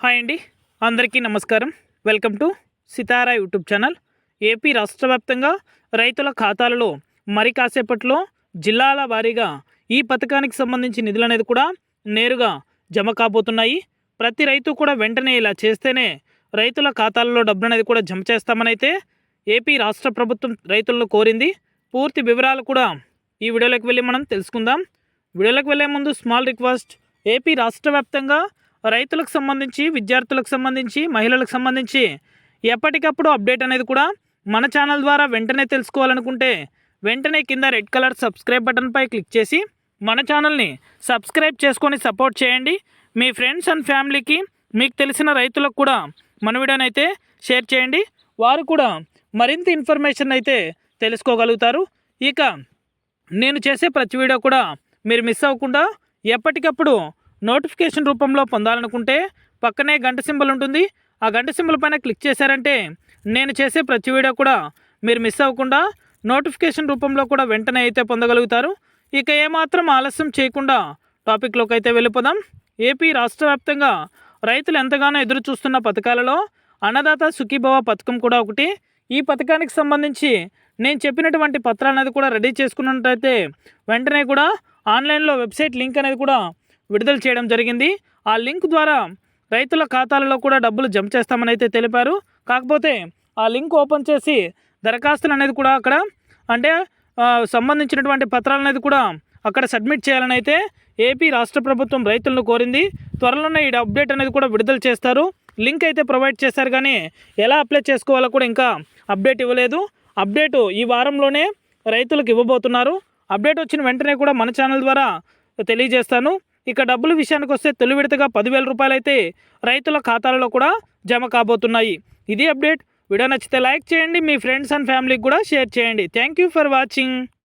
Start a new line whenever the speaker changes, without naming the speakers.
Hi అండి. అందరికీ నమస్కారం. Welcome to Sitara YouTube channel. AP రాష్ట్ర వ్యాప్తంగా రైతుల ఖాతాలలో మరి కాసేపట్లో జిల్లాల వారీగా ఈ పథకానికి సంబంధించి నిధులు అనేది కూడా నేరుగా జమ కాబోతున్నాయి. ప్రతి రైతు కూడా వెంటనే ఇలా చేస్తేనే రైతుల ఖాతాలలో డబ్బులు అనేది కూడా జమ చేస్తామనైతే ఏపీ రాష్ట్ర ప్రభుత్వం రైతులను కోరింది. పూర్తి వివరాలు కూడా ఈ వీడియోలోకి వెళ్ళి మనం తెలుసుకుందాం. వీడియోలోకి వెళ్ళే ముందు స్మాల్ రిక్వెస్ట్. ఏపీ రాష్ట్ర వ్యాప్తంగా రైతులకు సంబంధించి విద్యార్థులకు సంబంధించి మహిళలకు సంబంధించి ఎప్పటికప్పుడు అప్డేట్ అనేది కూడా మన ఛానల్ ద్వారా వెంటనే తెలుసుకోవాలనుకుంటే వెంటనే కింద రెడ్ కలర్ సబ్స్క్రైబ్ బటన్పై క్లిక్ చేసి మన ఛానల్ని సబ్స్క్రైబ్ చేసుకొని సపోర్ట్ చేయండి. మీ ఫ్రెండ్స్ అండ్ ఫ్యామిలీకి మీకు తెలిసిన రైతులకు కూడా మన వీడియోనైతే షేర్ చేయండి. వారు కూడా మరింత ఇన్ఫర్మేషన్ అయితే తెలుసుకోగలుగుతారు. ఇక నేను చేసే ప్రతి వీడియో కూడా మీరు మిస్ అవ్వకుండా ఎప్పటికప్పుడు నోటిఫికేషన్ రూపంలో పొందాలనుకుంటే పక్కనే గంట సింబల్ ఉంటుంది. ఆ గంట సింబల్ పైన క్లిక్ చేశారంటే నేను చేసే ప్రతి వీడియో కూడా మీరు మిస్ అవ్వకుండా నోటిఫికేషన్ రూపంలో కూడా వెంటనే అయితే పొందగలుగుతారు. ఇక ఏమాత్రం ఆలస్యం చేయకుండా టాపిక్లోకి అయితే వెళ్ళిపోదాం. ఏపీ రాష్ట్ర వ్యాప్తంగా రైతులు ఎంతగానో ఎదురు చూస్తున్న పథకాలలో అన్నదాత సుఖీభవ పథకం కూడా ఒకటి. ఈ పథకానికి సంబంధించి నేను చెప్పినటువంటి పత్రాలు అనేది కూడా రెడీ చేసుకున్నట్టయితే వెంటనే కూడా ఆన్లైన్లో వెబ్సైట్ లింక్ అనేది కూడా విడుదల చేయడం జరిగింది. ఆ లింక్ ద్వారా రైతుల ఖాతాలలో కూడా డబ్బులు జమ చేస్తామని అయితే తెలిపారు. కాకపోతే ఆ లింక్ ఓపెన్ చేసి దరఖాస్తులు అనేది కూడా అక్కడ అంటే సంబంధించినటువంటి పత్రాలు అనేది కూడా అక్కడ సబ్మిట్ చేయాలని అయితే ఏపీ రాష్ట్ర ప్రభుత్వం రైతులను కోరింది. త్వరలోనే ఈ అప్డేట్ అనేది కూడా విడుదల చేస్తారు. లింక్ అయితే ప్రొవైడ్ చేశారు కానీ ఎలా అప్లై చేసుకోవాలో కూడా ఇంకా అప్డేట్ ఇవ్వలేదు. అప్డేటు ఈ వారంలోనే రైతులకు ఇవ్వబోతున్నారు. అప్డేట్ వచ్చిన వెంటనే కూడా మన ఛానల్ ద్వారా తెలియజేస్తాను. ఇక డబ్బుల విషయానికి వస్తే తొలి విడతగా పదివేల రూపాయలు అయితే రైతుల ఖాతాలలో కూడా జమ కాబోతున్నాయి. ఇది అప్డేట్. వీడియో నచ్చితే లైక్ చేయండి మీ ఫ్రెండ్స్ అండ్ ఫ్యామిలీకి కూడా షేర్ చేయండి. Thank you for watching.